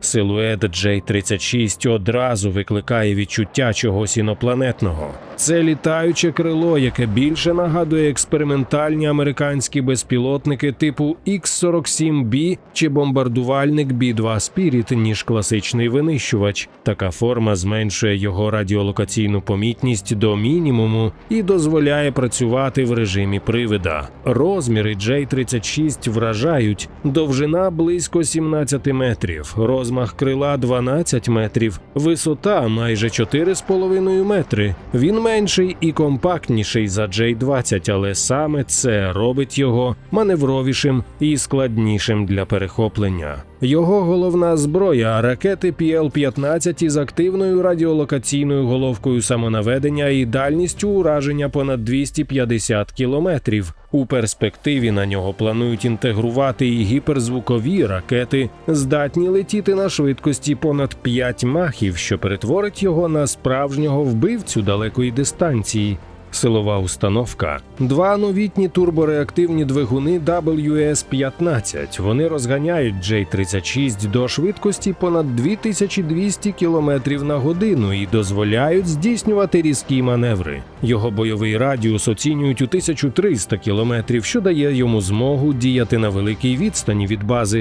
Силует J-36 одразу викликає відчуття чогось інопланетного. Це літаюче крило, яке більше нагадує експериментальні американські безпілотники типу X-47B чи бомбардувальник B-2 Spirit, ніж класичний винищувач. Така форма зменшує його радіолокаційну помітність до мінімуму і дозволяє працювати в режимі привида. Розміри J-36 вражають, довжина близько 17 метрів, розмах крила 12 метрів, висота майже 4,5 метри. Він менший і компактніший за J-20, але саме це робить його маневровішим і складнішим для перехоплення. Його головна зброя ракети PL-15 із активною радіолокаційною головкою самонаведення і дальністю ураження понад 250 кілометрів. У перспективі на нього планують інтегрувати і гіперзвукові ракети, здатні летіти на швидкості понад 5 махів, що перетворить його на справжнього вбивцю далекої дистанції. Силова установка. Два новітні турбореактивні двигуни WS-15. Вони розганяють J-36 до швидкості понад 2200 км на годину і дозволяють здійснювати різкі маневри. Його бойовий радіус оцінюють у 1300 км, що дає йому змогу діяти на великій відстані від бази,